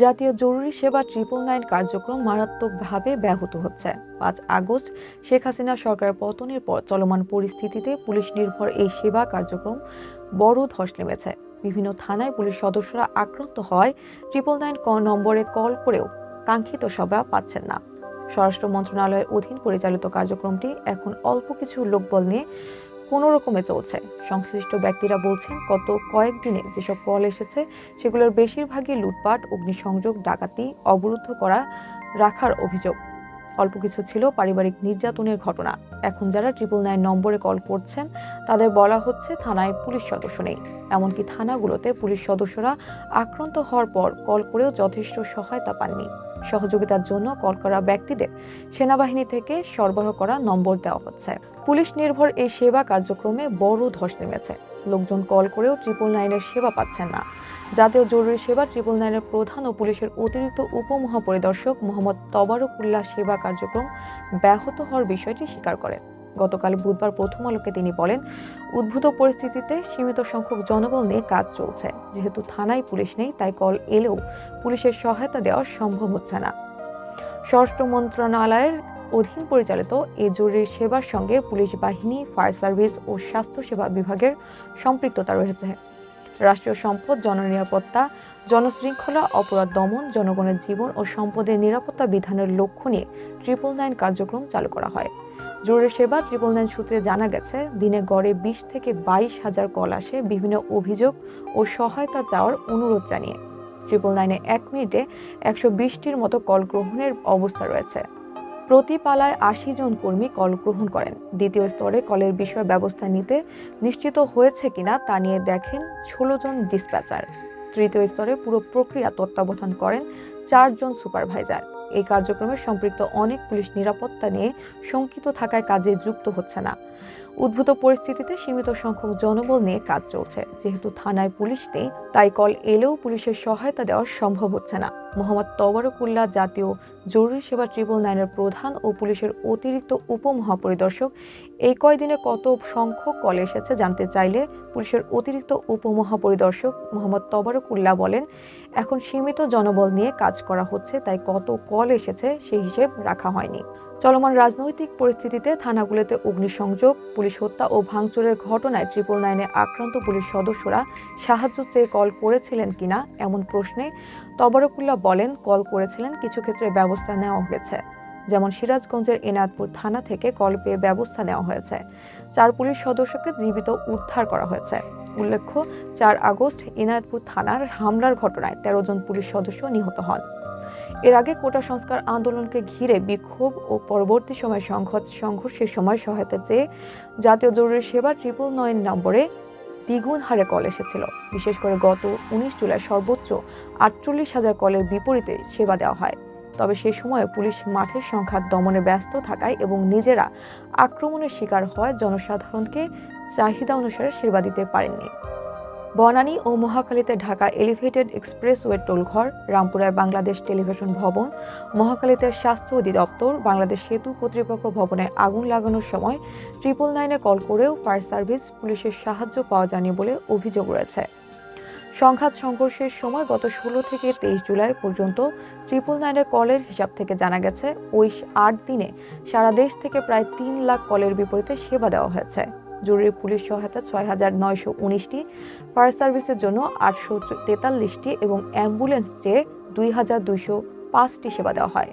জাতীয় জরুরি সেবা ট্রিপল নাইন কার্যক্রম মারাত্মকভাবে ব্যাহত হচ্ছে। পাঁচ আগস্ট শেখ হাসিনা সরকারের পতনের পর চলমান পরিস্থিতিতে পুলিশ নির্ভর এই সেবা কার্যক্রম বড় ধস নেমেছে। বিভিন্ন থানায় পুলিশ সদস্যরা আক্রান্ত হওয়ায় ট্রিপল নাইন নম্বরে কল করেও কাঙ্ক্ষিত সেবা পাচ্ছেন না। স্বরাষ্ট্র মন্ত্রণালয়ের অধীন পরিচালিত কার্যক্রমটি এখন অল্প কিছু লোকবল নিয়ে কোনো রকমে চলছে। সংশ্লিষ্ট ব্যক্তিরা বলছেন, গত কয়েকদিনে যেসব কল এসেছে, সেগুলোর বেশিরভাগই লুটপাট, অগ্নিসংযোগ, ডাকাতি, অবরুদ্ধ করা রাখার অভিযোগ। অল্প কিছু ছিল পারিবারিক নির্যাতনের ঘটনা। এখন যারা ট্রিপল নাইন নম্বরে কল করছেন, তাদের বলা হচ্ছে থানায় পুলিশ সদস্য নেই। এমনকি থানাগুলোতে পুলিশ সদস্যরা আক্রান্ত হওয়ার পর কল করেও যথেষ্ট সহায়তা পাননি। সহযোগিতার জন্য কল করা ব্যক্তিদের সেনাবাহিনী থেকে সরবরাহ করা নম্বর দেওয়া হচ্ছে। পুলিশ নির্ভর এই সেবা কার্যক্রমে বড় ধস নেমেছে। লোকজন কল করেও ট্রিপল নাইনের সেবা পাচ্ছেন না। জাতীয় জরুরি সেবা ট্রিপল নাইনের প্রধান ও পুলিশের অতিরিক্ত উপমহাপরিদর্শক মোহাম্মদ তবারকুল্লাহ সেবা কার্যক্রম ব্যাহত হওয়ার বিষয়টি স্বীকার করেন। গতকাল বুধবার প্রথম আলোকে তিনি বলেন, উদ্ভূত পরিস্থিতিতে সীমিত সংখ্যক জনবল নিয়ে কাজ চলছে। যেহেতু থানায় পুলিশ নেই, তাই কল এলেও পুলিশের সহায়তা দেওয়া সম্ভব হচ্ছে না। স্বরাষ্ট্র মন্ত্রণালয়ের অধীন পরিচালিত এই জরুরি সেবার সঙ্গে পুলিশ বাহিনী, ফায়ার সার্ভিস ও স্বাস্থ্যসেবা বিভাগের সম্পৃক্ততা রয়েছে। রাষ্ট্রীয় সম্পদ, জননিরাপত্তা, জনশৃঙ্খলা, অপরাধ দমন, জনগণের জীবন ও সম্পদের নিরাপত্তা বিধানের লক্ষ্য নিয়ে ট্রিপল নাইন কার্যক্রম চালু করা হয়। জরুরি সেবা ট্রিপল নাইন সূত্রে জানা গেছে, দিনে গড়ে বিশ থেকে বাইশ হাজার কল আসে বিভিন্ন অভিযোগ ও সহায়তা চাওয়ার অনুরোধ জানিয়ে। ট্রিপল নাইনে এক মিনিটে একশো বিশটির মতো কল গ্রহণের অবস্থা রয়েছে। প্রতি পালায় আশি জন কর্মী কল গ্রহণ করেন। দ্বিতীয় স্তরে কলের বিষয়ে ব্যবস্থা নিতে নিশ্চিত হয়েছে কিনা তা নিয়ে দেখেন ষোলো জন ডিসপ্যাচার। তৃতীয় স্তরে পুরো প্রক্রিয়া তত্ত্বাবধান করেন চারজন সুপারভাইজার। এই কার্যক্রমে সম্পৃক্ত অনেক পুলিশ নিরাপত্তা নিয়ে শঙ্কিত থাকায় কাজে যুক্ত হচ্ছে না। উদ্ভূত পরিস্থিতিতে সীমিত সংখ্যক জনবল নিয়ে কাজ চলছে। যেহেতু থানায় পুলিশ নেই, তাই কল এলেও পুলিশের সহায়তা দেওয়া সম্ভব হচ্ছে না। মোহাম্মদ তবরকুল্লা জাতীয় জরুরি সেবা ট্রিপল নাইনের প্রধান ও পুলিশের অতিরিক্ত উপমহাপরিদর্শক। এই কয়দিনে কত সংখ্যক কল এসেছে জানতে চাইলে পুলিশের অতিরিক্ত উপমহাপরিদর্শক মোহাম্মদ তবরকুল্লা বলেন, এখন সীমিত জনবল নিয়ে কাজ করা হচ্ছে, তাই কত কল এসেছে সেই হিসেব রাখা হয়নি। চলমান রাজনৈতিক পরিস্থিতিতে থানাগুলোতে অগ্নিসংযোগ, পুলিশ হত্যা ও ভাঙচুরের ঘটনায় ট্রিপল নাইনে আক্রান্ত পুলিশ সদস্যরা সাহায্য চেয়ে কল করেছিলেন কিনা এমন প্রশ্নে তবরকুল্লাহ বলেন, কল করেছিলেন, কিছু ক্ষেত্রে ব্যবস্থা নেওয়া হয়েছে। যেমন সিরাজগঞ্জের এনায়তপুর থানা থেকে কল পেয়ে ব্যবস্থা নেওয়া হয়েছে। চার পুলিশ সদস্যকে জীবিত উদ্ধার করা হয়েছে। উল্লেখ্য, চার আগস্ট এনায়তপুর থানার হামলার ঘটনায় তেরো জন পুলিশ সদস্য নিহত হন। এর আগে কোটা সংস্কার আন্দোলনকে ঘিরে বিক্ষোভ ও পরবর্তী সময় সংঘর্ষ সংঘর্ষের সময় সহায়তা চেয়ে জাতীয় জরুরি সেবা ট্রিপল নয় নম্বরে দ্বিগুণ হারে কল এসেছিল। বিশেষ করে গত উনিশ জুলাই সর্বোচ্চ আটচল্লিশ হাজার কলের বিপরীতে সেবা দেওয়া হয়। তবে সে সময় পুলিশ মাঠের সংখ্যা দমনে ব্যস্ত থাকায় এবং নিজেরা আক্রমণের শিকার হওয়ায় জনসাধারণকে চাহিদা অনুসারে সেবা দিতে পারেননি। বনানী ও মহাকালীতে ঢাকা এলিভেটেড এক্সপ্রেসওয়ে টোলঘর রামপুরায় বাংলাদেশ টেলিভিশন ভবন, মহাকালীতে স্বাস্থ্য অধিদপ্তর, বাংলাদেশ সেতু কর্তৃপক্ষ ভবনে আগুন লাগানোর সময় ট্রিপল নাইনে কল করেও ফায়ার সার্ভিস পুলিশের সাহায্য পাওয়া যায়নি বলে অভিযোগ রয়েছে। সংঘাত সংঘর্ষের সময় গত ষোলো থেকে তেইশ জুলাই পর্যন্ত ট্রিপল নাইনের কলের হিসাব থেকে জানা গেছে, ওই আট দিনে সারা দেশ থেকে প্রায় তিন লাখ কলের বিপরীতে সেবা দেওয়া হয়েছে। জরুরি পুলিশ সহায়তা ছয় হাজার নয়শো উনিশটি, ফায়ার সার্ভিসের জন্য আটশো তেতাল্লিশটি এবং অ্যাম্বুলেন্স চেয়ে দুই হাজার দুইশো পাঁচটি সেবা দেওয়া হয়।